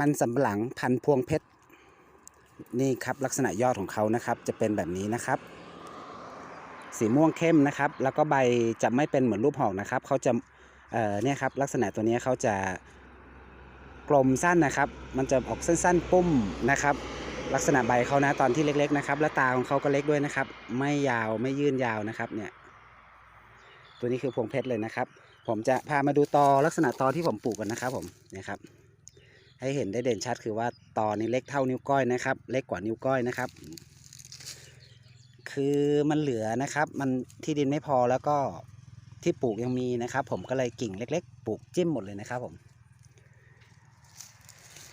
มันสำปะหลังพันพวงเพชร นี่ครับลักษณะยอดของเขานะครับ จะเป็นแบบนี้นะครับ สีม่วงเข้มนะครับ แล้วก็ใบจะไม่เป็นเหมือนรูปหอกนะครับเขาจะเอ่อเนี่ยครับลักษณะตัวนี้เขาจะกลมสั้นนะครับ มันจะออกสั้นๆ ปุ้มนะครับ ลักษณะใบเขานะตอนที่เล็ก ๆ นะครับ และตาของเขาก็เล็กด้วยนะครับ ไม่ยาวไม่ยื่นยาวนะครับเนี่ยตัวนี้คือพวงเพชรเลยนะครับ ผมจะพามาดูตอลักษณะตอที่ผมปลูกกันนะครับผมนี่ครับ ให้เห็นได้เด่นชัดคือว่าต่อนี้เล็กเท่านิ้วก้อยนะครับ เล็กกว่านิ้วก้อยนะครับ คือมันเหลือนะครับ มันที่ดินไม่พอแล้วก็ที่ปลูกยังมีนะครับ ผมก็เลยกิ่งเล็ก ๆ ปลูกจิ้มหมดเลยนะครับ ผม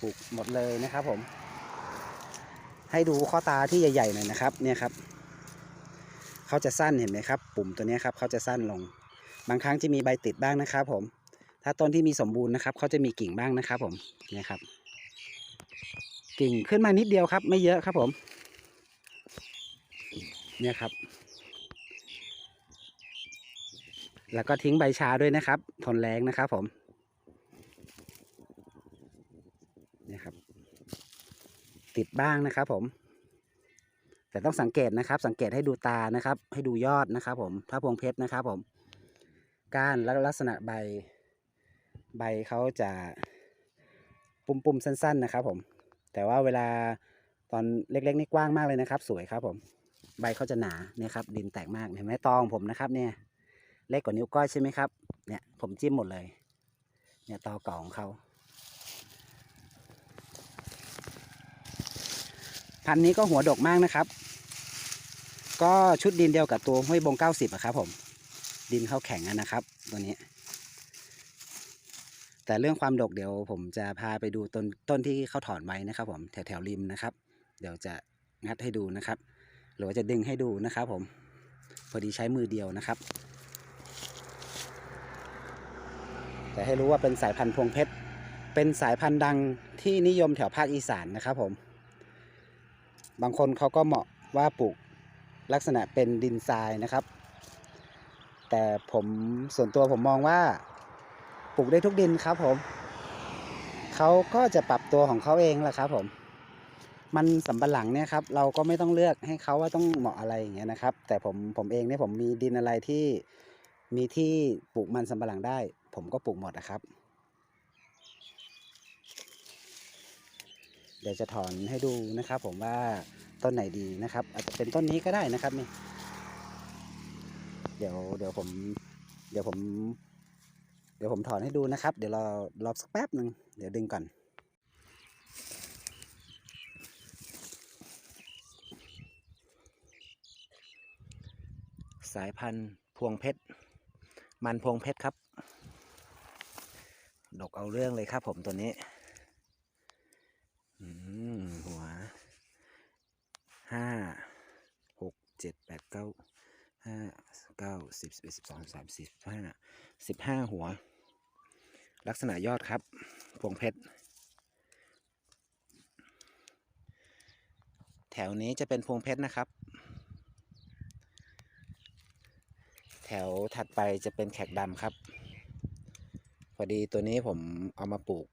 ปลูกหมดเลยนะครับ ผม ให้ดูข้อตาที่ใหญ่ๆหน่อยนะครับ เนี่ยครับเขาจะสั้นเห็นไหมครับ ปุ่มตัวนี้ครับเขาจะสั้นลง บางครั้งจะมีใบติดบ้างนะครับ ผม ถ้าต้นที่มีสมบูรณ์นะครับเขาจะมีกิ่งบ้างนะครับ ผมเนี่ยครับ กิ่งขึ้นมานิดเดียวครับ ไม่เยอะครับผม เนี่ยครับ แล้วก็ทิ้งใบชาด้วยนะครับ ทนแรงนะครับผมเนี่ยครับ ติดบ้างนะครับผมแต่ต้องสังเกตนะครับ สังเกตให้ดูตานะครับ ให้ดูยอดนะครับผม ถ้าพวงเพชรนะครับผม ก้านแล้วลักษณะใบ ใบเขาจะปุ่มๆสั้น ๆ นะครับผม แต่ว่าเวลาตอนเล็กๆนี่กว้างมากเลยนะครับ สวยครับผม ใบเขาจะหนาเนี่ยครับ ดินแตกมากเห็นไหมตองผมนะครับ เนี่ย เล็กกว่านิ้วก้อยใช่ไหมครับ เนี่ยผมจิ้มหมดเลย เนี่ยตอเก่าของเขาพันนี้ก็หัวดกมากนะครับ ก็ชุดดินเดียวกับตัวห้วยบงเก้าสิบอะครับผม ดินเขาแข็งนะครับ ตัวนี้ แต่เรื่องความดกเดี๋ยวผมจะพาไปดูต้นต้นที่เขาถอนไว้นะครับ ผมแถวแถวริมนะครับ เดี๋ยวจะงัดให้ดูนะครับ หรือว่าจะดึงให้ดูนะครับ ผมพอดีใช้มือเดียวนะครับ แต่ให้รู้ว่าเป็นสายพันธุ์พวงเพชรเป็นสายพันธุ์ดังที่นิยมแถวภาคอีสานนะครับ ผม บางคนเขาก็เหมาะว่าปลูกลักษณะเป็นดินทรายนะครับ แต่ผมส่วนตัวผมมองว่า ลูกได้ทุกดินครับผมเขาก็จะปรับตัวของเขาเองแหละครับผม มันสำปะหลังเนี่ยครับ เราก็ไม่ต้องเลือกให้เขาว่าต้องเหมาะอะไรอย่างเงี้ยนะครับ แต่ผมผมเองเนี่ยผมมีดินอะไรที่มีที่ปลูกมันสำปะหลังได้ ผมก็ปลูกหมดนะครับ เดี๋ยวจะถอนให้ดูนะครับ ผมว่าต้นไหนดีนะครับ อาจจะเป็นต้นนี้ก็ได้นะครับนี่เดี๋ยวเดี๋ยวผม เดี๋ยวผม เดี๋ยวผมถอนให้ดูนะครับ เดี๋ยวเรอรอสักแป๊บหนึ่งเดี๋ยวดึงก่อนสายพันธุ์พวงเพชร มันพวงเพชรครับ ดกเอาเรื่องเลยครับผมตัวนี้หัวห้าหกเจ็ดแปดเก้า ห้าเก้าสิบสิบเอ็ดสิบสองสิบสามสิบห้าสิบห้าหัว ลักษณะยอดครับพวงเพชร แถวนี้จะเป็นพวงเพชรนะครับ แถวถัดไปจะเป็นแขกดำครับ พอดีตัวนี้ผมเอามาปลูก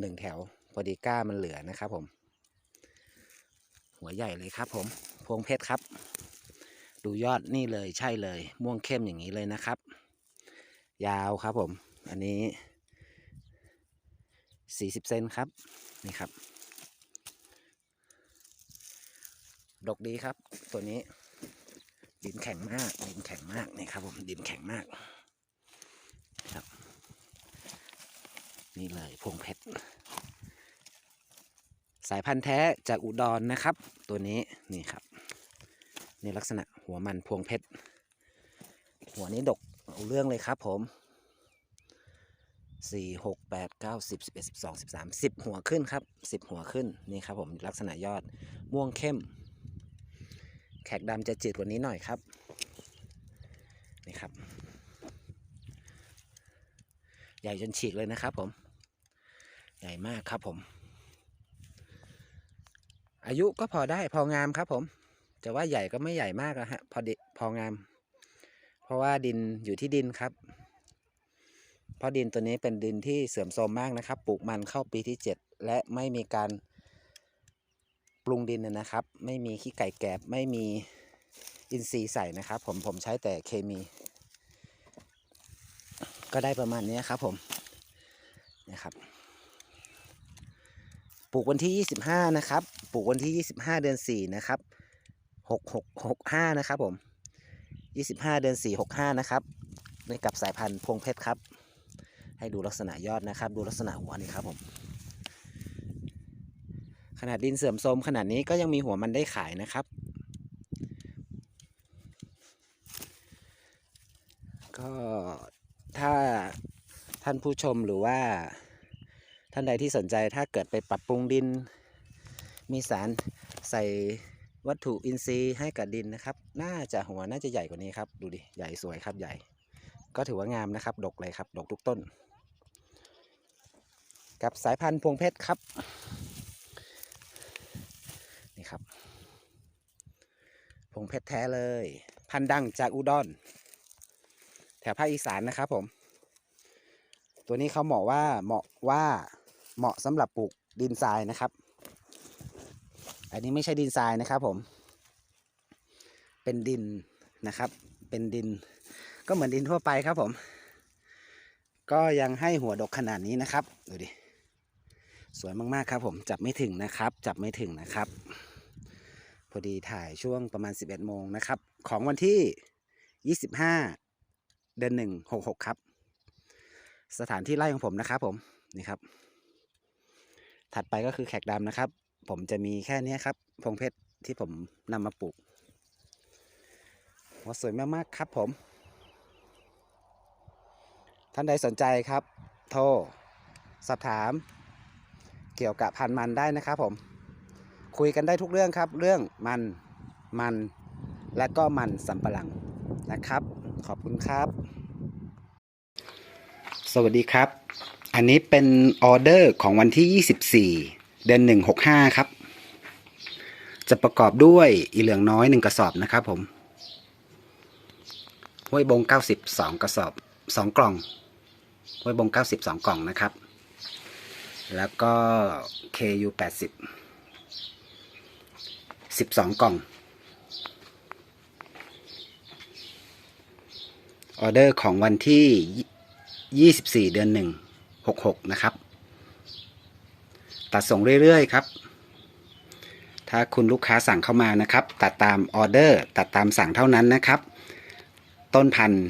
หนึ่งแถว พอดีก้ามันเหลือนะครับผม หัวใหญ่เลยครับผม พวงเพชรครับ ดูยอดนี่เลยใช่เลย ม่วงเข้มอย่างนี้เลยนะครับ ยาวครับผม อันนี้40เซนครับ นี่ครับ ดกดีครับ ตัวนี้ ดินแข็งมาก ดินแข็งมาก นี่ครับผม ดินแข็งมาก ครับ นี่เลยพวงเพชร สายพันธุ์แท้จากอุดรนนะครับ ตัวนี้ นี่ครับ นี่ลักษณะหัวมันพวงเพชร หัวนี้ดกเอาเรื่องเลยครับผมสี่หกแปดเก้าสิบสิบเอ็ดสิบสองสิบสามสิบหัวขึ้นครับสิบหัวขึ้นนี่ครับผมลักษณะยอดม่วงเข้ม แขกดำจะจืดกว่านี้หน่อยครับนี่ครับ ใหญ่จนฉีกเลยนะครับผม ใหญ่มากครับผม อายุก็พอได้พองามครับผม แต่ว่าใหญ่ก็ไม่ใหญ่มากนะฮะพอดีพองาม เพราะว่าดินอยู่ที่ดินครับ เพราะดินตัวนี้เป็นดินที่เสื่อมโทรมมากนะครับ ปลูกมันเข้าปีที่ 7 และไม่มีการปรุงดินนะครับ ไม่มีขี้ไก่แกบไม่มีอินทรีย์ใส่นะครับ ผมผมใช้แต่เคมี ก็ได้ประมาณนี้ครับผมนะครับปลูกวันที่ 25 นะครับ ปลูกวันที่ 25 เดือน 4 นะครับ 6665นะครับผม25เดือน4 65นะครับในกับสายพันธุ์พวงเพชรครับ ให้ดูลักษณะยอดนะครับ ดูลักษณะหัวนี่ครับผม ขนาดดินเสื่อมโทรมขนาดนี้ก็ยังมีหัวมันได้ขายนะครับ ก็ถ้าท่านผู้ชมหรือว่าท่านใดที่สนใจถ้าเกิดไปปรับปรุงดิน มีสารใส่ วัตถุอินทรีย์ให้กับดินนะครับ น่าจะหัวน่าจะใหญ่กว่านี้ครับ ดูดิ ใหญ่สวยครับใหญ่ ก็ถือว่างามนะครับ ดกเลยครับ ดกทุกต้น กับสายพันธุ์พวงเพชรครับ นี่ครับ พวงเพชรแท้เลย พันธุ์ดังจากอุดร แถวภาคอีสานนะครับผม ตัวนี้เขาเหมาะว่าเหมาะว่าเหมาะสำหรับปลูกดินทรายนะครับ อันนี้ไม่ใช่ดินทรายนะครับผม เป็นดินนะครับ เป็นดิน ก็เหมือนดินทั่วไปครับผม ก็ยังให้หัวดกขนาดนี้นะครับ ดูดิ สวยมากๆครับผม จับไม่ถึงนะครับ จับไม่ถึงนะครับ พอดีถ่ายช่วงประมาณ 11โมงนะครับ ของวันที่ 25 เดือน1 66 ครับ สถานที่ไร่ของผมนะครับผม นี่ครับ ถัดไปก็คือแขกดำนะครับ ผมจะมีแค่นี้ครับ พงเพชรที่ผมนำมาปลูกว่าสวยมาก ๆ ครับผม ท่านใดสนใจครับ โทร สอบถาม เกี่ยวกับพันมันได้นะครับผม คุยกันได้ทุกเรื่องครับ เรื่องมันมันและก็มันสำปะหลังนะครับ ขอบคุณครับ สวัสดีครับ อันนี้เป็นออเดอร์ของวันที่ 24 เดือน165ครับ จะประกอบด้วยอีเหลืองน้อย1กระสอบนะครับผมห้วยบง92กระสอบ2กล่องห้วยบง92กล่องนะครับ แล้วก็ KU 80 12กล่อง ออเดอร์ของวันที่ 24 เดือน 1 66 นะครับ ตัดส่งเรื่อยๆครับ ถ้าคุณลูกค้าสั่งเข้ามานะครับ ตัดตามออเดอร์ ตัดตามสั่งเท่านั้นนะครับ ต้นพันธุ์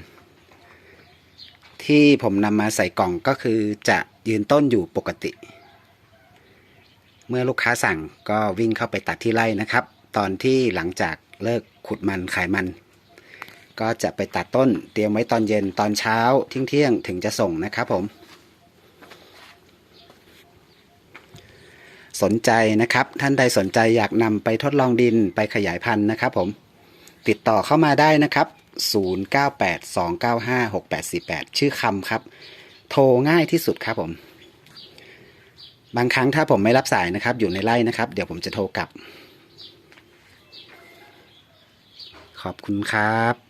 ที่ผมนำมาใส่กล่องก็คือจะยืนต้นอยู่ปกติ เมื่อลูกค้าสั่งก็วิ่งเข้าไปตัดที่ไร่นะครับ ตอนที่หลังจากเลิกขุดมันขายมัน ก็จะไปตัดต้นเตรียมไว้ตอนเย็นตอนเช้าเที่ยงเที่ยงๆถึงจะส่งนะครับผม สนใจนะครับ ท่านใดสนใจอยากนำไปทดลองดินไปขยายพันธุ์นะครับผม ติดต่อเข้ามาได้นะครับ 0982956848 ชื่อคำครับ โทรง่ายที่สุดครับผม บางครั้งถ้าผมไม่รับสายนะครับ อยู่ในไร่นะครับ เดี๋ยวผมจะโทรกลับ ขอบคุณครับ